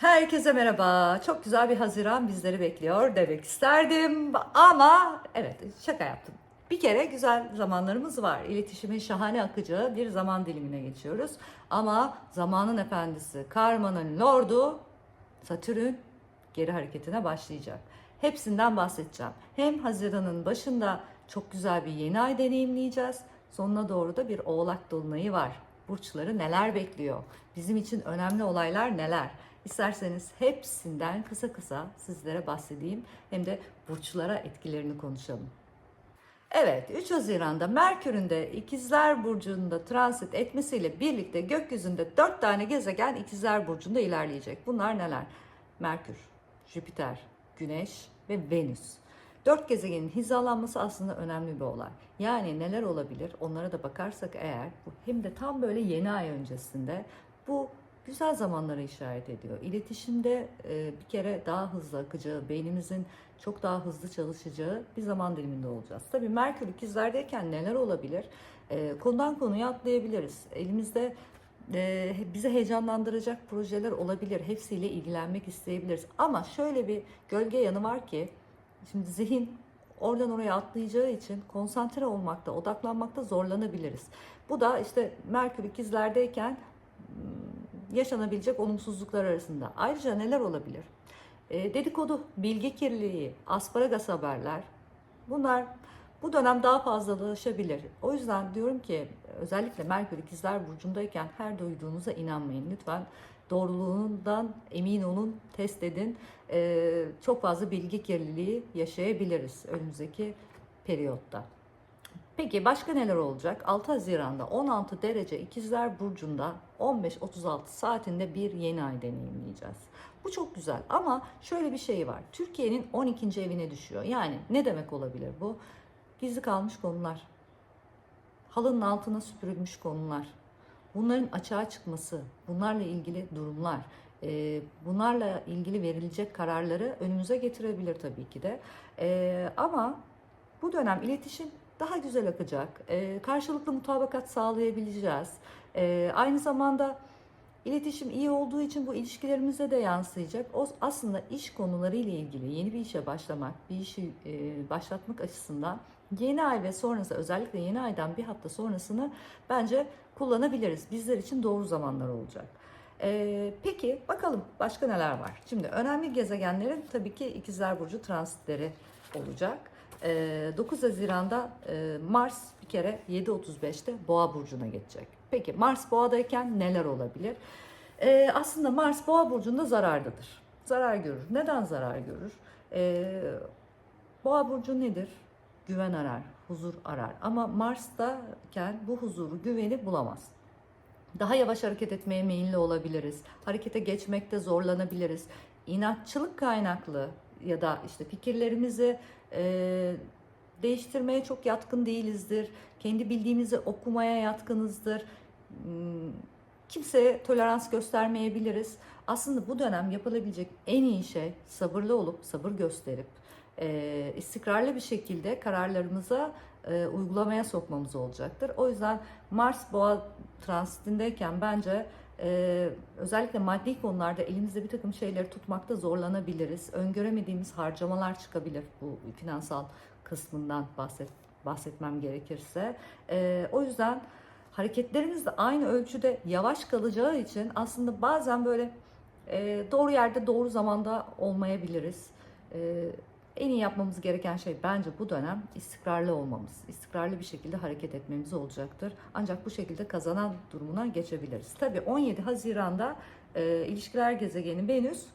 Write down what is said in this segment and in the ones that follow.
Herkese merhaba. Çok güzel bir Haziran bizleri bekliyor demek isterdim. Ama evet şaka yaptım. Bir kere güzel zamanlarımız var. İletişimin şahane akacağı bir zaman dilimine geçiyoruz. Ama zamanın efendisi, karmanın lordu Satürn geri hareketine başlayacak. Hepsinden bahsedeceğim. Hem Haziran'ın başında çok güzel bir yeni ay deneyimleyeceğiz. Sonuna doğru da bir oğlak dolunayı var. Burçları neler bekliyor? Bizim için önemli olaylar neler? İsterseniz hepsinden kısa kısa sizlere bahsedeyim. Hem de burçlara etkilerini konuşalım. Evet 3 Haziran'da Merkür'ün de İkizler Burcu'nda transit etmesiyle birlikte gökyüzünde 4 tane gezegen İkizler Burcu'nda ilerleyecek. Bunlar neler? Merkür, Jüpiter, Güneş ve Venüs. Dört gezegenin hizalanması aslında önemli bir olay. Yani neler olabilir onlara da bakarsak eğer hem de tam böyle yeni ay öncesinde bu güzel zamanlara işaret ediyor. İletişimde e, bir kere daha hızlı akacağı, beynimizin çok daha hızlı çalışacağı bir zaman diliminde olacağız. Tabii Merkür ikizlerdeyken neler olabilir? E, konudan konuya atlayabiliriz. Elimizde e, bizi heyecanlandıracak projeler olabilir. Hepsiyle ilgilenmek isteyebiliriz. Ama şöyle bir gölge yanı var ki, şimdi zihin oradan oraya atlayacağı için konsantre olmakta, odaklanmakta zorlanabiliriz. Bu da işte Merkür ikizlerdeyken yaşanabilecek olumsuzluklar arasında. Ayrıca neler olabilir? E, dedikodu, bilgi kirliliği, asparagas haberler bunlar bu dönem daha fazlalaşabilir. O yüzden diyorum ki özellikle Merkür ikizler burcundayken her duyduğunuza inanmayın. Lütfen doğruluğundan emin olun, test edin. E, çok fazla bilgi kirliliği yaşayabiliriz önümüzdeki periyotta. Peki başka neler olacak? 6 Haziran'da 16 derece İkizler Burcu'nda 15-36 saatinde bir yeni ay deneyimleyeceğiz. Bu çok güzel ama şöyle bir şey var. Türkiye'nin 12. evine düşüyor. Yani ne demek olabilir bu? Gizli kalmış konular. Halının altına süpürülmüş konular. Bunların açığa çıkması, bunlarla ilgili durumlar, bunlarla ilgili verilecek kararları önümüze getirebilir tabii ki de. Ama bu dönem iletişim daha güzel akacak. E, karşılıklı mutabakat sağlayabileceğiz. E, aynı zamanda iletişim iyi olduğu için bu ilişkilerimize de yansıyacak. O aslında iş konuları ile ilgili yeni bir işe başlamak, bir işi e, başlatmak açısından yeni ay ve sonrası özellikle yeni aydan bir hafta sonrasını bence kullanabiliriz. Bizler için doğru zamanlar olacak. Ee, peki bakalım başka neler var? Şimdi önemli gezegenlerin tabii ki ikizler burcu transitleri olacak. 9 Haziran'da e, Mars bir kere 7.35'te Boğa burcuna geçecek. Peki Mars Boğa'dayken neler olabilir? E, aslında Mars Boğa burcunda zarardadır. Zarar görür. Neden zarar görür? E, Boğa burcu nedir? Güven arar, huzur arar. Ama Mars'tayken bu huzuru, güveni bulamaz. Daha yavaş hareket etmeye meyilli olabiliriz. Harekete geçmekte zorlanabiliriz. İnatçılık kaynaklı ya da işte fikirlerimizi e, değiştirmeye çok yatkın değilizdir. Kendi bildiğimizi okumaya yatkınızdır. Hmm, Kimseye tolerans göstermeyebiliriz. Aslında bu dönem yapılabilecek en iyi şey sabırlı olup sabır gösterip e, istikrarlı bir şekilde kararlarımıza e, uygulamaya sokmamız olacaktır. O yüzden Mars Boğa transitindeyken bence ee, özellikle maddi konularda elimizde bir takım şeyleri tutmakta zorlanabiliriz. Öngöremediğimiz harcamalar çıkabilir bu finansal kısmından bahset, bahsetmem gerekirse. Ee, o yüzden hareketlerimiz de aynı ölçüde yavaş kalacağı için aslında bazen böyle e, doğru yerde doğru zamanda olmayabiliriz. E, en iyi yapmamız gereken şey bence bu dönem istikrarlı olmamız. İstikrarlı bir şekilde hareket etmemiz olacaktır. Ancak bu şekilde kazanan durumuna geçebiliriz. Tabii 17 Haziran'da e, ilişkiler gezegeni Venüs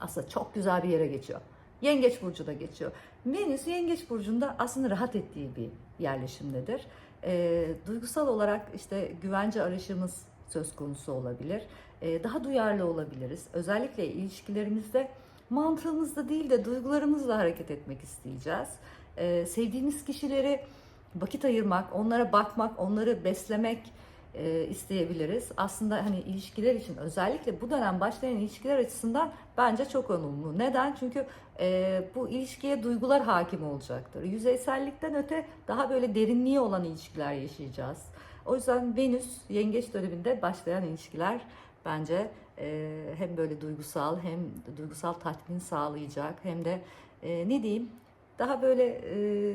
aslında çok güzel bir yere geçiyor. Yengeç burcuna geçiyor. Venüs Yengeç burcunda aslında rahat ettiği bir yerleşimdedir. E, duygusal olarak işte güvence arayışımız söz konusu olabilir. E, daha duyarlı olabiliriz. Özellikle ilişkilerimizde mantığımızda değil de duygularımızla hareket etmek isteyeceğiz. Ee, sevdiğimiz kişileri vakit ayırmak, onlara bakmak, onları beslemek e, isteyebiliriz. Aslında hani ilişkiler için özellikle bu dönem başlayan ilişkiler açısından bence çok olumlu. Neden? Çünkü e, bu ilişkiye duygular hakim olacaktır. Yüzeysellikten öte daha böyle derinliği olan ilişkiler yaşayacağız. O yüzden Venüs yengeç döneminde başlayan ilişkiler bence hem böyle duygusal hem duygusal tatmin sağlayacak hem de e, ne diyeyim daha böyle e,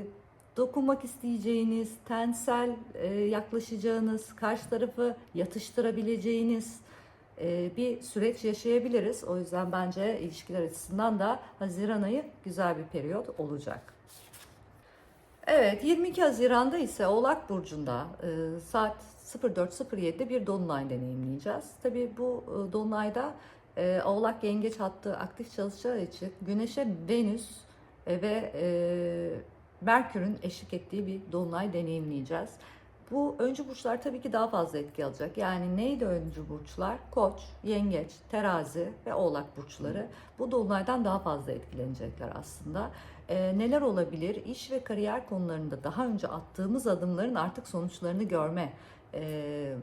dokunmak isteyeceğiniz, tensel e, yaklaşacağınız, karşı tarafı yatıştırabileceğiniz e, bir süreç yaşayabiliriz. O yüzden bence ilişkiler açısından da Haziran ayı güzel bir periyot olacak. Evet 22 Haziran'da ise Oğlak Burcu'nda e, saat 04.07'de bir dolunay deneyimleyeceğiz. Tabii bu e, dolunayda e, Oğlak Yengeç hattı aktif çalışacağı için Güneş'e Venüs e, ve e, Merkür'ün eşlik ettiği bir dolunay deneyimleyeceğiz. Bu öncü burçlar tabii ki daha fazla etki alacak. Yani neydi öncü burçlar? Koç, yengeç, terazi ve oğlak burçları bu dolunaydan daha fazla etkilenecekler aslında. Ee, neler olabilir? İş ve kariyer konularında daha önce attığımız adımların artık sonuçlarını görme, e,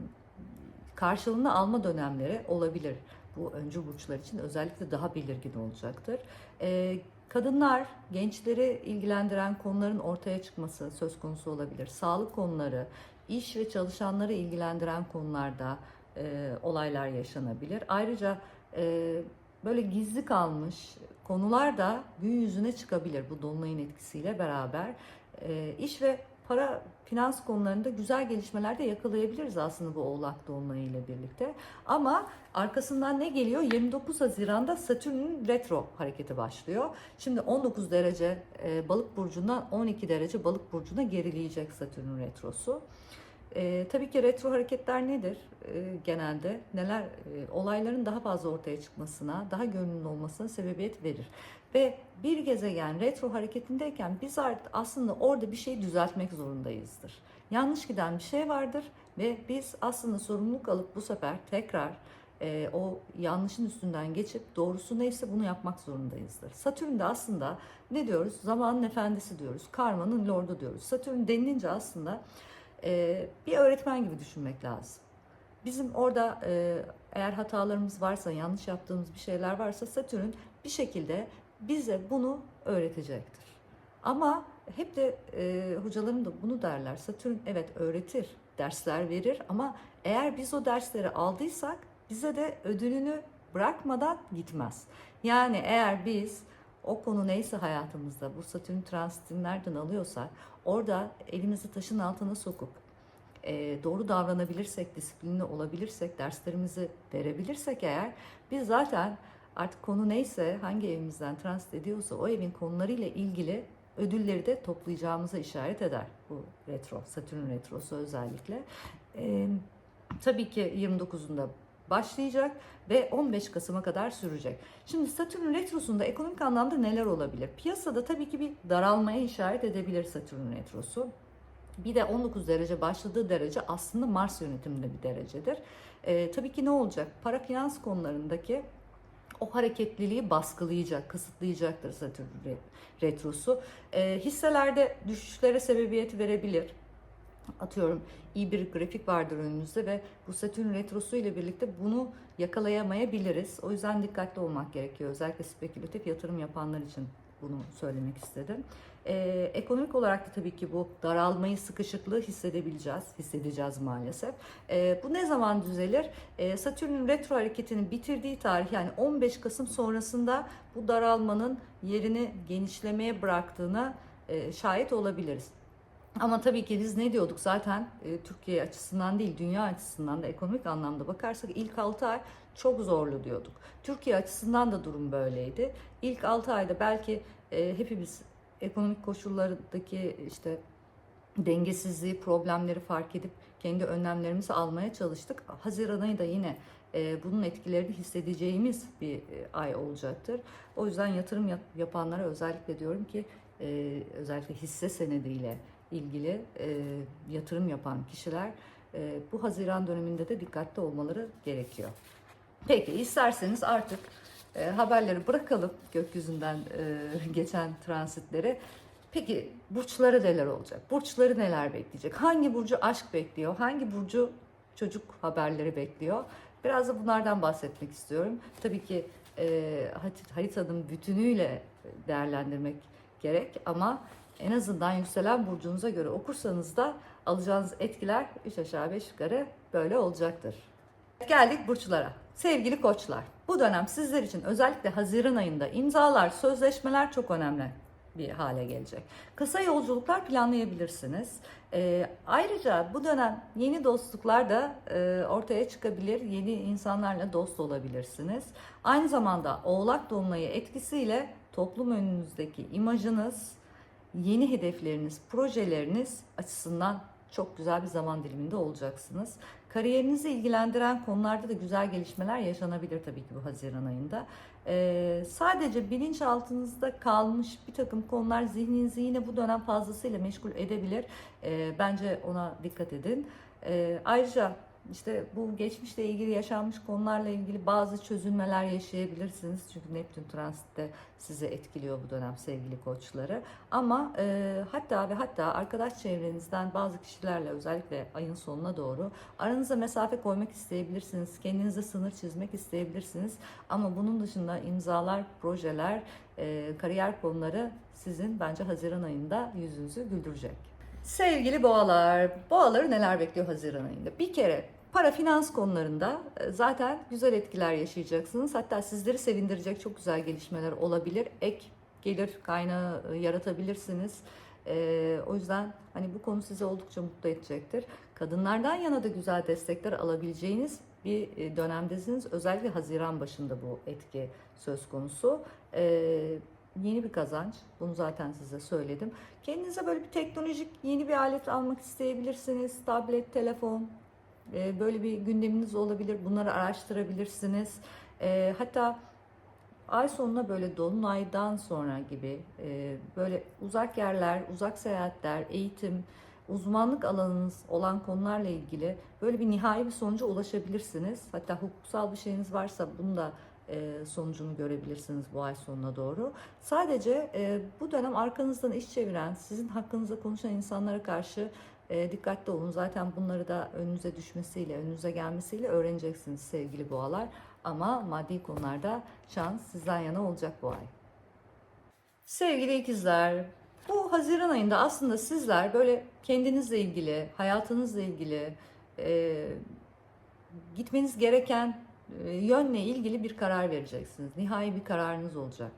karşılığını alma dönemleri olabilir. Bu öncü burçlar için özellikle daha belirgin olacaktır. Ee, kadınlar, gençleri ilgilendiren konuların ortaya çıkması söz konusu olabilir. Sağlık konuları, iş ve çalışanları ilgilendiren konularda e, olaylar yaşanabilir. Ayrıca e, böyle gizli kalmış konular da gün yüzüne çıkabilir bu dolunayın etkisiyle beraber. E, iş ve para finans konularında güzel gelişmeler de yakalayabiliriz aslında bu Oğlak Dolunayı ile birlikte. Ama arkasından ne geliyor? 29 Haziran'da Satürn'ün retro hareketi başlıyor. Şimdi 19 derece e, balık burcundan 12 derece balık burcuna gerileyecek Satürn'ün retrosu. E, tabii ki retro hareketler nedir e, genelde? Neler? E, olayların daha fazla ortaya çıkmasına, daha görünümlü olmasına sebebiyet verir. Ve bir gezegen retro hareketindeyken biz art- aslında orada bir şey düzeltmek zorundayızdır. Yanlış giden bir şey vardır ve biz aslında sorumluluk alıp bu sefer tekrar e, o yanlışın üstünden geçip doğrusu neyse bunu yapmak zorundayızdır. Satürn de aslında ne diyoruz? Zamanın efendisi diyoruz. Karmanın lordu diyoruz. Satürn denilince aslında e, bir öğretmen gibi düşünmek lazım. Bizim orada e, eğer hatalarımız varsa, yanlış yaptığımız bir şeyler varsa Satürn bir şekilde bize bunu öğretecektir. Ama hep de e, hocalarım da bunu derler. Satürn evet öğretir, dersler verir ama eğer biz o dersleri aldıysak bize de ödülünü bırakmadan gitmez. Yani eğer biz o konu neyse hayatımızda bu Satürn transitini alıyorsak orada elimizi taşın altına sokup e, doğru davranabilirsek, disiplinli olabilirsek, derslerimizi verebilirsek eğer biz zaten artık konu neyse hangi evimizden transit ediyorsa o evin konularıyla ilgili ödülleri de toplayacağımıza işaret eder bu retro, Satürn retrosu özellikle. E, tabii ki 29'unda başlayacak ve 15 Kasım'a kadar sürecek. Şimdi Satürn retrosunda ekonomik anlamda neler olabilir? Piyasada tabii ki bir daralmaya işaret edebilir Satürn retrosu. Bir de 19 derece başladığı derece aslında Mars yönetiminde bir derecedir. Ee, tabii ki ne olacak? Para finans konularındaki o hareketliliği baskılayacak, kısıtlayacaktır Satürn re- retrosu. Ee, hisselerde düşüşlere sebebiyet verebilir. Atıyorum iyi bir grafik vardır önünüzde ve bu Satürn retrosu ile birlikte bunu yakalayamayabiliriz. O yüzden dikkatli olmak gerekiyor. Özellikle spekülatif yatırım yapanlar için bunu söylemek istedim. Ee, ekonomik olarak da tabii ki bu daralmayı, sıkışıklığı hissedebileceğiz, hissedeceğiz maalesef. Ee, bu ne zaman düzelir? Ee, Satürn'ün retro hareketini bitirdiği tarih yani 15 Kasım sonrasında bu daralmanın yerini genişlemeye bıraktığına e, şahit olabiliriz. Ama tabii ki biz ne diyorduk zaten e, Türkiye açısından değil dünya açısından da ekonomik anlamda bakarsak ilk 6 ay çok zorlu diyorduk. Türkiye açısından da durum böyleydi. İlk 6 ayda belki e, hepimiz ekonomik koşullardaki işte dengesizliği, problemleri fark edip kendi önlemlerimizi almaya çalıştık. Haziran ayı da yine e, bunun etkilerini hissedeceğimiz bir e, ay olacaktır. O yüzden yatırım yap- yapanlara özellikle diyorum ki e, özellikle hisse senediyle ilgili yatırım yapan kişiler bu Haziran döneminde de dikkatli olmaları gerekiyor. Peki isterseniz artık e, haberleri bırakalım gökyüzünden e, geçen transitleri. Peki burçları neler olacak? Burçları neler bekleyecek? Hangi burcu aşk bekliyor? Hangi burcu çocuk haberleri bekliyor? Biraz da bunlardan bahsetmek istiyorum. Tabii ki e, harit- haritanın bütünüyle değerlendirmek gerek ama en azından yükselen burcunuza göre okursanız da alacağınız etkiler 3 aşağı 5 yukarı böyle olacaktır. Geldik burçlara. Sevgili koçlar, bu dönem sizler için özellikle Haziran ayında imzalar, sözleşmeler çok önemli bir hale gelecek. Kısa yolculuklar planlayabilirsiniz. Ee, ayrıca bu dönem yeni dostluklar da e, ortaya çıkabilir. Yeni insanlarla dost olabilirsiniz. Aynı zamanda Oğlak Dolunay'ı etkisiyle toplum önünüzdeki imajınız, yeni hedefleriniz, projeleriniz açısından çok güzel bir zaman diliminde olacaksınız. Kariyerinizi ilgilendiren konularda da güzel gelişmeler yaşanabilir tabii ki bu Haziran ayında. Ee, sadece bilinçaltınızda kalmış bir takım konular zihninizi yine bu dönem fazlasıyla meşgul edebilir. Ee, bence ona dikkat edin. Ee, ayrıca işte bu geçmişle ilgili yaşanmış konularla ilgili bazı çözülmeler yaşayabilirsiniz. Çünkü Neptün transitte sizi etkiliyor bu dönem sevgili koçları. Ama e, hatta ve hatta arkadaş çevrenizden bazı kişilerle özellikle ayın sonuna doğru aranıza mesafe koymak isteyebilirsiniz. Kendinize sınır çizmek isteyebilirsiniz. Ama bunun dışında imzalar, projeler, e, kariyer konuları sizin bence Haziran ayında yüzünüzü güldürecek. Sevgili boğalar, boğaları neler bekliyor Haziran ayında? Bir kere para finans konularında e, zaten güzel etkiler yaşayacaksınız. Hatta sizleri sevindirecek çok güzel gelişmeler olabilir. Ek gelir kaynağı e, yaratabilirsiniz. Ee, o yüzden hani bu konu sizi oldukça mutlu edecektir. Kadınlardan yana da güzel destekler alabileceğiniz bir e, dönemdesiniz. Özellikle Haziran başında bu etki söz konusu. Yeni bir kazanç. Bunu zaten size söyledim. Kendinize böyle bir teknolojik yeni bir alet almak isteyebilirsiniz. Tablet, telefon, e, böyle bir gündeminiz olabilir. Bunları araştırabilirsiniz. E, hatta ay sonuna böyle dolunaydan sonra gibi e, böyle uzak yerler, uzak seyahatler, eğitim, uzmanlık alanınız olan konularla ilgili böyle bir nihai bir sonuca ulaşabilirsiniz. Hatta hukuksal bir şeyiniz varsa bunu da e, sonucunu görebilirsiniz bu ay sonuna doğru. Sadece e, bu dönem arkanızdan iş çeviren, sizin hakkınızda konuşan insanlara karşı e, dikkatli olun. Zaten bunları da önünüze düşmesiyle, önünüze gelmesiyle öğreneceksiniz sevgili boğalar. Ama maddi konularda şans sizden yana olacak bu ay. Sevgili ikizler, bu Haziran ayında aslında sizler böyle kendinizle ilgili, hayatınızla ilgili, e, gitmeniz gereken yönle ilgili bir karar vereceksiniz. Nihai bir kararınız olacak.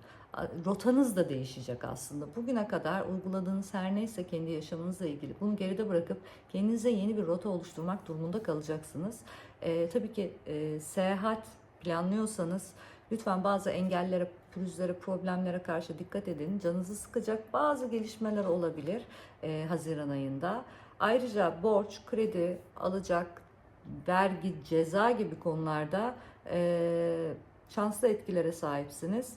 Rotanız da değişecek aslında. Bugüne kadar uyguladığınız her neyse kendi yaşamınızla ilgili bunu geride bırakıp kendinize yeni bir rota oluşturmak durumunda kalacaksınız. E, tabii ki e, seyahat planlıyorsanız lütfen bazı engellere, pürüzlere, problemlere karşı dikkat edin. Canınızı sıkacak bazı gelişmeler olabilir e, Haziran ayında. Ayrıca borç, kredi, alacak, vergi, ceza gibi konularda e, şanslı etkilere sahipsiniz.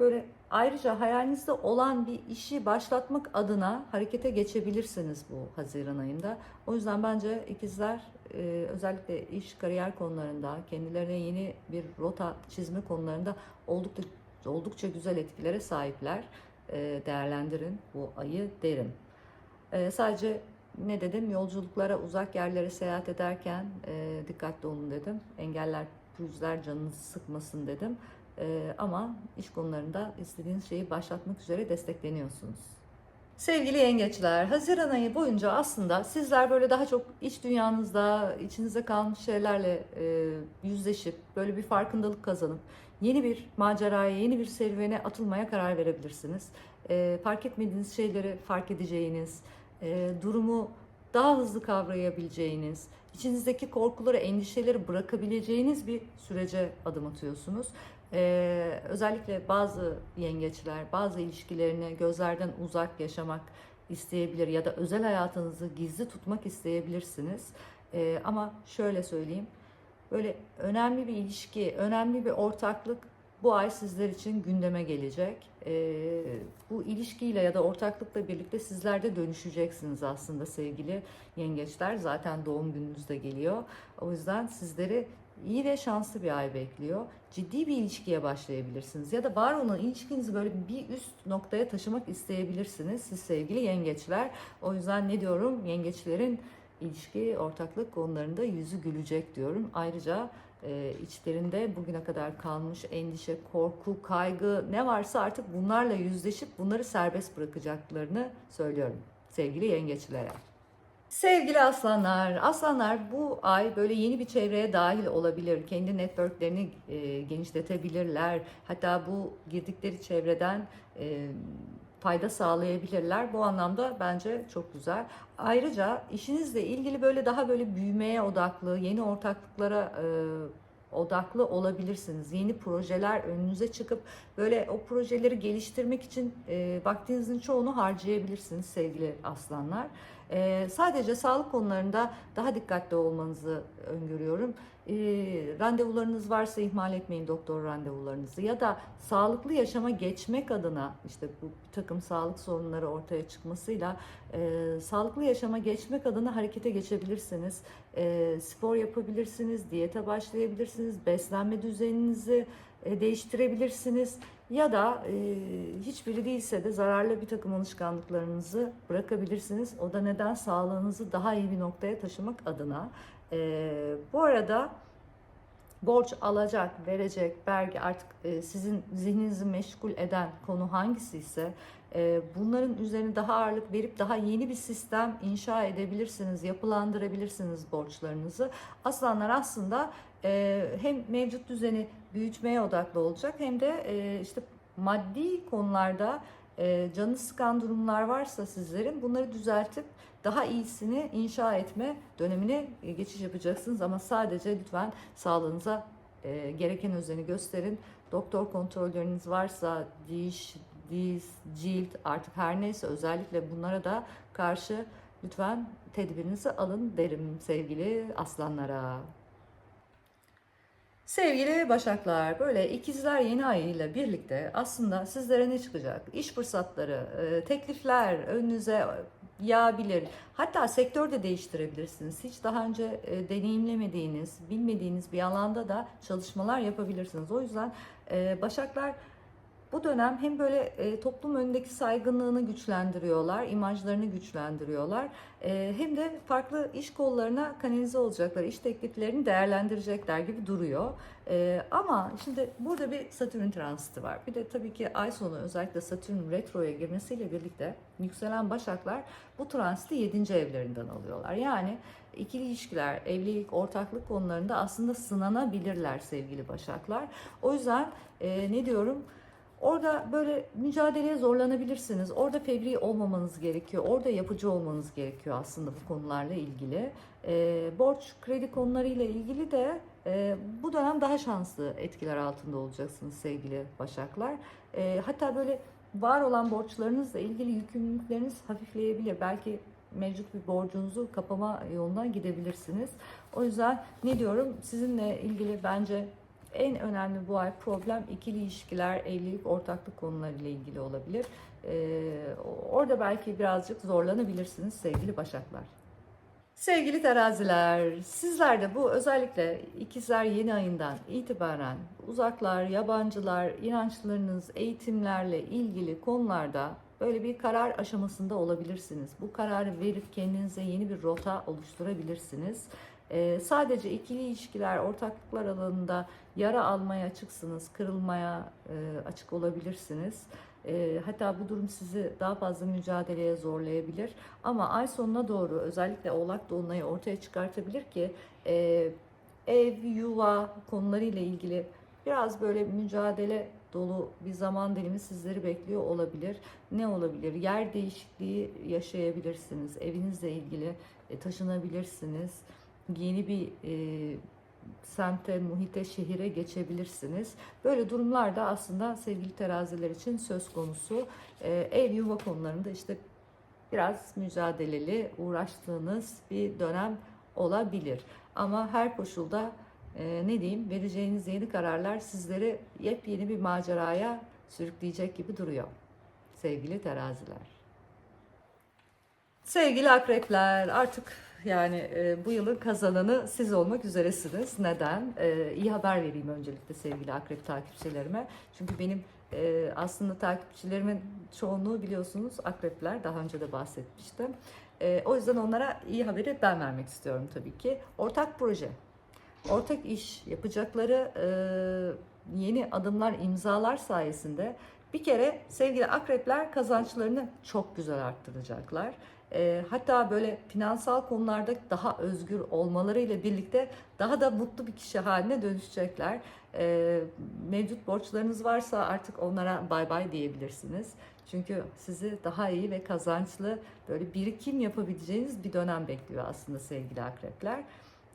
Böyle ayrıca hayalinizde olan bir işi başlatmak adına harekete geçebilirsiniz bu Haziran ayında. O yüzden bence ikizler e, özellikle iş, kariyer konularında kendilerine yeni bir rota çizme konularında oldukça oldukça güzel etkilere sahipler. E, değerlendirin bu ayı derim. E, sadece ne dedim? Yolculuklara, uzak yerlere seyahat ederken e, dikkatli olun dedim. Engeller, pürüzler canınızı sıkmasın dedim. E, ama iş konularında istediğiniz şeyi başlatmak üzere destekleniyorsunuz. Sevgili yengeçler, Haziran ayı boyunca aslında sizler böyle daha çok iç dünyanızda, içinize kalmış şeylerle e, yüzleşip, böyle bir farkındalık kazanıp, yeni bir maceraya, yeni bir serüvene atılmaya karar verebilirsiniz. E, fark etmediğiniz şeyleri fark edeceğiniz, e, durumu daha hızlı kavrayabileceğiniz, içinizdeki korkuları, endişeleri bırakabileceğiniz bir sürece adım atıyorsunuz. Ee, özellikle bazı yengeçler bazı ilişkilerini gözlerden uzak yaşamak isteyebilir ya da özel hayatınızı gizli tutmak isteyebilirsiniz. Ee, ama şöyle söyleyeyim, böyle önemli bir ilişki, önemli bir ortaklık bu ay sizler için gündeme gelecek. Ee, bu ilişkiyle ya da ortaklıkla birlikte sizler de dönüşeceksiniz aslında sevgili yengeçler. Zaten doğum gününüz de geliyor. O yüzden sizleri iyi ve şanslı bir ay bekliyor. Ciddi bir ilişkiye başlayabilirsiniz ya da var olan ilişkinizi böyle bir üst noktaya taşımak isteyebilirsiniz siz sevgili yengeçler. O yüzden ne diyorum? Yengeçlerin ilişki, ortaklık konularında yüzü gülecek diyorum. Ayrıca e, içlerinde bugüne kadar kalmış endişe, korku, kaygı ne varsa artık bunlarla yüzleşip bunları serbest bırakacaklarını söylüyorum sevgili yengeçlere. Sevgili aslanlar, aslanlar bu ay böyle yeni bir çevreye dahil olabilir. Kendi networklerini e, genişletebilirler. Hatta bu girdikleri çevreden e, fayda sağlayabilirler. Bu anlamda bence çok güzel. Ayrıca işinizle ilgili böyle daha böyle büyümeye odaklı, yeni ortaklıklara e, odaklı olabilirsiniz. Yeni projeler önünüze çıkıp böyle o projeleri geliştirmek için e, vaktinizin çoğunu harcayabilirsiniz sevgili aslanlar. E, sadece sağlık konularında daha dikkatli olmanızı öngörüyorum. E, randevularınız varsa ihmal etmeyin doktor randevularınızı ya da sağlıklı yaşama geçmek adına işte bu bir takım sağlık sorunları ortaya çıkmasıyla e, sağlıklı yaşama geçmek adına harekete geçebilirsiniz. E, spor yapabilirsiniz, diyete başlayabilirsiniz, beslenme düzeninizi e, değiştirebilirsiniz ya da e, hiçbiri değilse de zararlı bir takım alışkanlıklarınızı bırakabilirsiniz. O da neden sağlığınızı daha iyi bir noktaya taşımak adına. E, bu arada borç alacak, verecek, vergi artık e, sizin zihninizi meşgul eden konu hangisi ise e, bunların üzerine daha ağırlık verip daha yeni bir sistem inşa edebilirsiniz, yapılandırabilirsiniz borçlarınızı. Aslanlar aslında e, hem mevcut düzeni büyütmeye odaklı olacak hem de e, işte maddi konularda e, canı sıkan durumlar varsa sizlerin bunları düzeltip daha iyisini inşa etme dönemine e, geçiş yapacaksınız ama sadece lütfen sağlığınıza e, gereken özeni gösterin. Doktor kontrolleriniz varsa diş, diz, cilt artık her neyse özellikle bunlara da karşı lütfen tedbirinizi alın derim sevgili aslanlara. Sevgili Başaklar, böyle ikizler yeni ayıyla birlikte aslında sizlere ne çıkacak? İş fırsatları, e, teklifler önünüze yağabilir. Hatta sektör de değiştirebilirsiniz. Hiç daha önce e, deneyimlemediğiniz, bilmediğiniz bir alanda da çalışmalar yapabilirsiniz. O yüzden e, Başaklar bu dönem hem böyle e, toplum önündeki saygınlığını güçlendiriyorlar, imajlarını güçlendiriyorlar. E, hem de farklı iş kollarına kanalize olacaklar, iş tekliflerini değerlendirecekler gibi duruyor. E, ama şimdi burada bir Satürn transiti var. Bir de tabii ki ay sonu özellikle Satürn retroya girmesiyle birlikte yükselen başaklar bu transiti 7. evlerinden alıyorlar. Yani ikili ilişkiler, evlilik, ortaklık konularında aslında sınanabilirler sevgili başaklar. O yüzden e, ne diyorum? Orada böyle mücadeleye zorlanabilirsiniz. Orada fevri olmamanız gerekiyor. Orada yapıcı olmanız gerekiyor aslında bu konularla ilgili. E, borç, kredi konularıyla ilgili de e, bu dönem daha şanslı etkiler altında olacaksınız sevgili Başaklar. E, hatta böyle var olan borçlarınızla ilgili yükümlülükleriniz hafifleyebilir. Belki mevcut bir borcunuzu kapama yoluna gidebilirsiniz. O yüzden ne diyorum sizinle ilgili bence en önemli bu ay problem ikili ilişkiler, evlilik, ortaklık konularıyla ilgili olabilir. Ee, orada belki birazcık zorlanabilirsiniz sevgili başaklar. Sevgili teraziler, sizler de bu özellikle ikizler yeni ayından itibaren uzaklar, yabancılar, inançlarınız, eğitimlerle ilgili konularda böyle bir karar aşamasında olabilirsiniz. Bu kararı verip kendinize yeni bir rota oluşturabilirsiniz. Ee, sadece ikili ilişkiler, ortaklıklar alanında yara almaya açıksınız, kırılmaya e, açık olabilirsiniz. E, hatta bu durum sizi daha fazla mücadeleye zorlayabilir. Ama ay sonuna doğru özellikle Oğlak Dolunay'ı ortaya çıkartabilir ki e, ev, yuva konularıyla ilgili biraz böyle mücadele dolu bir zaman dilimi sizleri bekliyor olabilir. Ne olabilir? Yer değişikliği yaşayabilirsiniz. Evinizle ilgili e, taşınabilirsiniz. Yeni bir e, semte, muhite, şehire geçebilirsiniz. Böyle durumlarda aslında sevgili teraziler için söz konusu. Ee, ev yuva konularında işte biraz mücadeleli uğraştığınız bir dönem olabilir. Ama her koşulda e, ne diyeyim vereceğiniz yeni kararlar sizleri yepyeni bir maceraya sürükleyecek gibi duruyor sevgili teraziler. Sevgili akrepler artık yani e, bu yılın kazananı siz olmak üzeresiniz. Neden? E, iyi haber vereyim öncelikle sevgili akrep takipçilerime. Çünkü benim e, aslında takipçilerimin çoğunluğu biliyorsunuz akrepler. Daha önce de bahsetmiştim. E, o yüzden onlara iyi haberi ben vermek istiyorum tabii ki. Ortak proje, ortak iş yapacakları e, yeni adımlar, imzalar sayesinde bir kere sevgili akrepler kazançlarını çok güzel arttıracaklar. E, hatta böyle finansal konularda daha özgür olmalarıyla birlikte daha da mutlu bir kişi haline dönüşecekler. E, mevcut borçlarınız varsa artık onlara bay bay diyebilirsiniz. Çünkü sizi daha iyi ve kazançlı böyle birikim yapabileceğiniz bir dönem bekliyor aslında sevgili akrepler.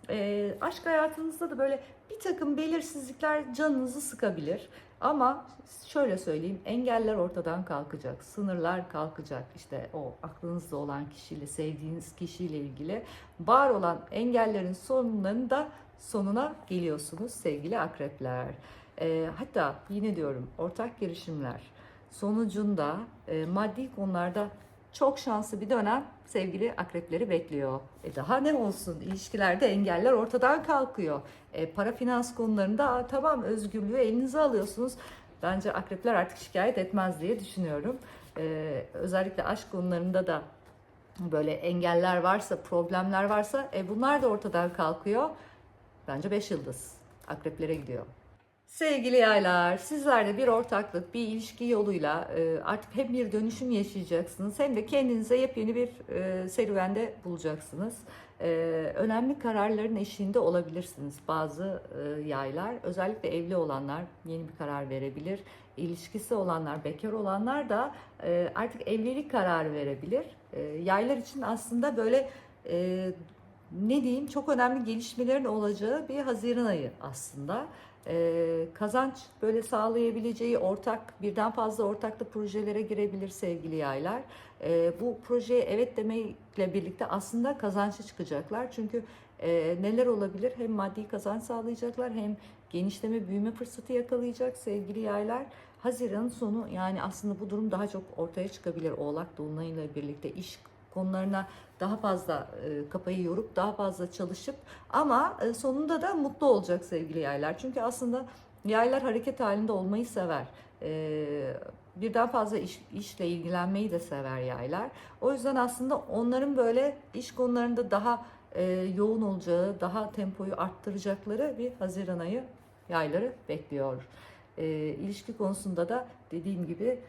E, aşk hayatınızda da böyle bir takım belirsizlikler canınızı sıkabilir. Ama şöyle söyleyeyim engeller ortadan kalkacak, sınırlar kalkacak. İşte o aklınızda olan kişiyle, sevdiğiniz kişiyle ilgili var olan engellerin sonlarında sonuna geliyorsunuz sevgili akrepler. E, hatta yine diyorum ortak girişimler sonucunda e, maddi konularda çok şanslı bir dönem sevgili akrepleri bekliyor. E daha ne olsun ilişkilerde engeller ortadan kalkıyor. E, para finans konularında "Aa, tamam özgürlüğü elinize alıyorsunuz. Bence akrepler artık şikayet etmez diye düşünüyorum. E, özellikle aşk konularında da böyle engeller varsa, problemler varsa e, bunlar da ortadan kalkıyor. Bence 5 yıldız akreplere gidiyor. Sevgili yaylar, sizlerle bir ortaklık, bir ilişki yoluyla e, artık hem bir dönüşüm yaşayacaksınız hem de kendinize yepyeni bir e, serüvende bulacaksınız. E, önemli kararların eşiğinde olabilirsiniz bazı yaylar. Özellikle evli olanlar yeni bir karar verebilir. İlişkisi olanlar, bekar olanlar da artık evlilik kararı verebilir. Yaylar için aslında böyle ne diyeyim çok önemli gelişmelerin olacağı bir Haziran ayı aslında e, kazanç böyle sağlayabileceği ortak birden fazla ortaklı projelere girebilir sevgili yaylar. E, bu projeye evet demekle birlikte aslında kazançlı çıkacaklar. Çünkü e, neler olabilir? Hem maddi kazanç sağlayacaklar hem genişleme büyüme fırsatı yakalayacak sevgili yaylar. Haziran'ın sonu yani aslında bu durum daha çok ortaya çıkabilir. Oğlak Dolunay'la birlikte iş konularına daha fazla e, kafayı yorup daha fazla çalışıp ama e, sonunda da mutlu olacak sevgili yaylar. Çünkü aslında yaylar hareket halinde olmayı sever. E, birden fazla iş, işle ilgilenmeyi de sever yaylar. O yüzden aslında onların böyle iş konularında daha e, yoğun olacağı, daha tempoyu arttıracakları bir Haziran ayı yayları bekliyor. E, ilişki konusunda da dediğim gibi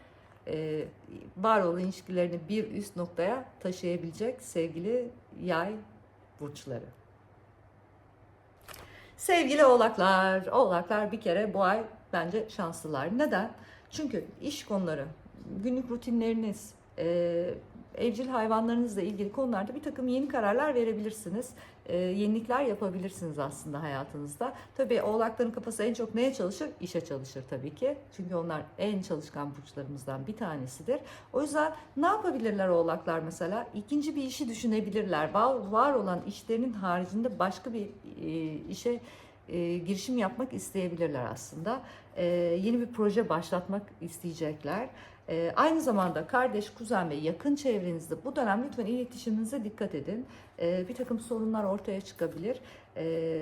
e, var olan ilişkilerini bir üst noktaya taşıyabilecek sevgili yay burçları. Sevgili oğlaklar, oğlaklar bir kere bu ay bence şanslılar. Neden? Çünkü iş konuları, günlük rutinleriniz, e, evcil hayvanlarınızla ilgili konularda bir takım yeni kararlar verebilirsiniz. E, yenilikler yapabilirsiniz aslında hayatınızda. Tabii oğlakların kafası en çok neye çalışır? İşe çalışır tabii ki. Çünkü onlar en çalışkan burçlarımızdan bir tanesidir. O yüzden ne yapabilirler oğlaklar mesela? İkinci bir işi düşünebilirler. Var, var olan işlerinin haricinde başka bir e, işe e, girişim yapmak isteyebilirler aslında. E, yeni bir proje başlatmak isteyecekler. E, aynı zamanda kardeş, kuzen ve yakın çevrenizde bu dönem lütfen iletişiminize dikkat edin. E, bir takım sorunlar ortaya çıkabilir. E,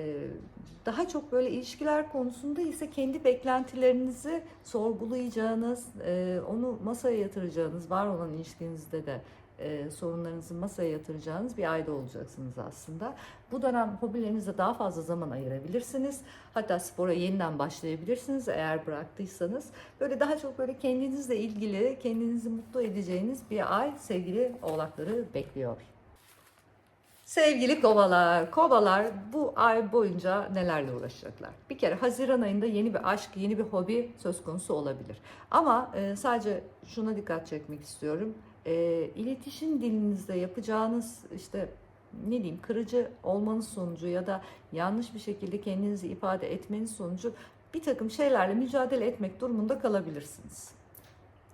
daha çok böyle ilişkiler konusunda ise kendi beklentilerinizi sorgulayacağınız, e, onu masaya yatıracağınız, var olan ilişkinizde de e, sorunlarınızı masaya yatıracağınız bir ayda olacaksınız aslında. Bu dönem hobilerinize daha fazla zaman ayırabilirsiniz. Hatta spora yeniden başlayabilirsiniz eğer bıraktıysanız. Böyle daha çok böyle kendinizle ilgili, kendinizi mutlu edeceğiniz bir ay sevgili oğlakları bekliyor. Sevgili kovalar, kovalar bu ay boyunca nelerle uğraşacaklar? Bir kere Haziran ayında yeni bir aşk, yeni bir hobi söz konusu olabilir. Ama e, sadece şuna dikkat çekmek istiyorum. E, iletişim dilinizde yapacağınız işte ne diyeyim kırıcı olmanız sonucu ya da yanlış bir şekilde kendinizi ifade etmeniz sonucu bir takım şeylerle mücadele etmek durumunda kalabilirsiniz.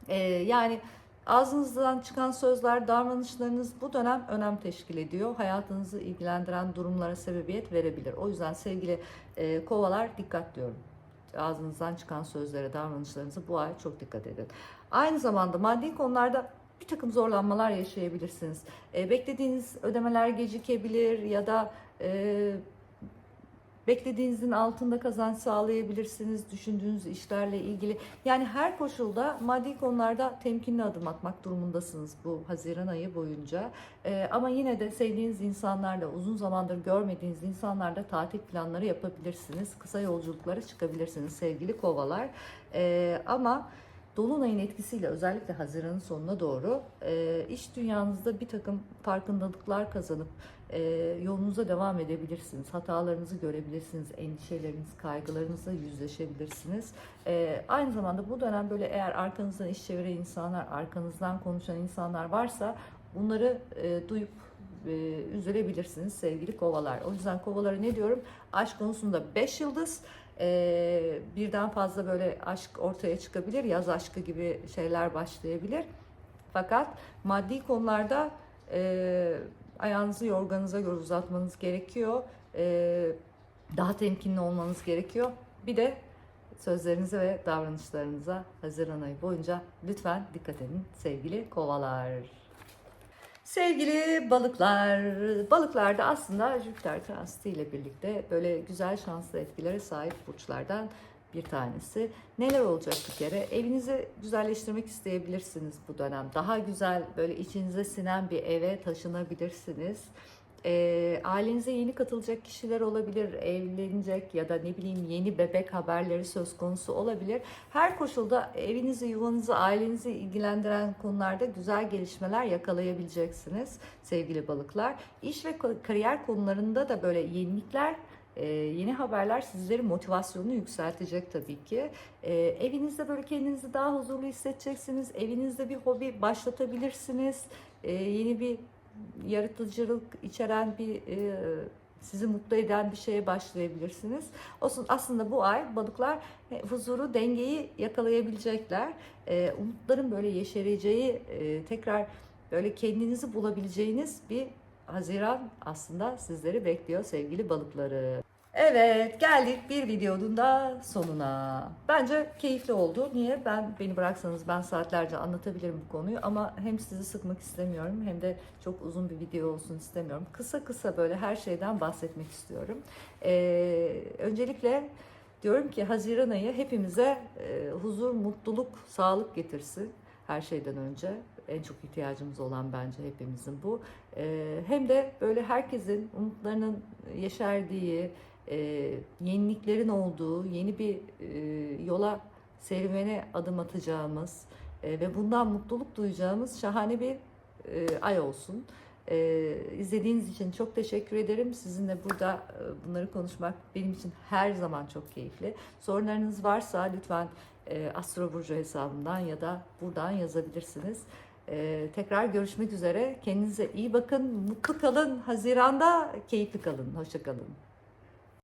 E, yani Ağzınızdan çıkan sözler, davranışlarınız bu dönem önem teşkil ediyor. Hayatınızı ilgilendiren durumlara sebebiyet verebilir. O yüzden sevgili e, kovalar dikkat diyorum. Ağzınızdan çıkan sözlere, davranışlarınıza bu ay çok dikkat edin. Aynı zamanda maddi konularda bir takım zorlanmalar yaşayabilirsiniz. E, beklediğiniz ödemeler gecikebilir ya da e, beklediğinizin altında kazanç sağlayabilirsiniz düşündüğünüz işlerle ilgili. Yani her koşulda maddi konularda temkinli adım atmak durumundasınız bu Haziran ayı boyunca. Ee, ama yine de sevdiğiniz insanlarla uzun zamandır görmediğiniz insanlarla tatil planları yapabilirsiniz. Kısa yolculuklara çıkabilirsiniz sevgili kovalar. Ee, ama Dolunay'ın etkisiyle özellikle Haziran'ın sonuna doğru e, iş dünyanızda bir takım farkındalıklar kazanıp e, yolunuza devam edebilirsiniz. Hatalarınızı görebilirsiniz, endişeleriniz, kaygılarınızla yüzleşebilirsiniz. E, aynı zamanda bu dönem böyle eğer arkanızdan iş çeviren insanlar, arkanızdan konuşan insanlar varsa bunları e, duyup e, üzülebilirsiniz sevgili kovalar. O yüzden kovalara ne diyorum? Aşk konusunda 5 yıldız. E, birden fazla böyle aşk ortaya çıkabilir. Yaz aşkı gibi şeyler başlayabilir. Fakat maddi konularda e, ayağınızı yorganınıza göre uzatmanız gerekiyor. E, daha temkinli olmanız gerekiyor. Bir de sözlerinize ve davranışlarınıza Haziran ayı boyunca lütfen dikkat edin sevgili kovalar. Sevgili balıklar, balıklarda aslında Jüpiter transiti ile birlikte böyle güzel şanslı etkilere sahip burçlardan bir tanesi. Neler olacak bir kere? Evinizi güzelleştirmek isteyebilirsiniz bu dönem. Daha güzel böyle içinize sinen bir eve taşınabilirsiniz. E, ailenize yeni katılacak kişiler olabilir, evlenecek ya da ne bileyim yeni bebek haberleri söz konusu olabilir. Her koşulda evinizi, yuvanızı, ailenizi ilgilendiren konularda güzel gelişmeler yakalayabileceksiniz sevgili balıklar. İş ve kariyer konularında da böyle yenilikler ee, yeni haberler sizlerin motivasyonunu yükseltecek tabii ki. Ee, evinizde böyle kendinizi daha huzurlu hissedeceksiniz. Evinizde bir hobi başlatabilirsiniz. Ee, yeni bir yaratıcılık içeren bir e, sizi mutlu eden bir şeye başlayabilirsiniz. Olsun aslında bu ay balıklar e, huzuru, dengeyi yakalayabilecekler. E, umutların böyle yeşereceği, e, tekrar böyle kendinizi bulabileceğiniz bir Haziran aslında sizleri bekliyor sevgili balıkları. Evet geldik bir videonun da sonuna. Bence keyifli oldu. Niye? Ben beni bıraksanız ben saatlerce anlatabilirim bu konuyu ama hem sizi sıkmak istemiyorum hem de çok uzun bir video olsun istemiyorum. Kısa kısa böyle her şeyden bahsetmek istiyorum. Ee, öncelikle diyorum ki Haziran ayı hepimize e, huzur, mutluluk, sağlık getirsin her şeyden önce. En çok ihtiyacımız olan bence hepimizin bu. Ee, hem de böyle herkesin umutlarının yeşerdiği, e, yeniliklerin olduğu, yeni bir e, yola serüvene adım atacağımız e, ve bundan mutluluk duyacağımız şahane bir e, ay olsun. E, izlediğiniz için çok teşekkür ederim. Sizinle burada e, bunları konuşmak benim için her zaman çok keyifli. Sorunlarınız varsa lütfen e, Astro Burcu hesabından ya da buradan yazabilirsiniz. E, tekrar görüşmek üzere. Kendinize iyi bakın, mutlu kalın. Haziranda keyifli kalın. Hoşça kalın.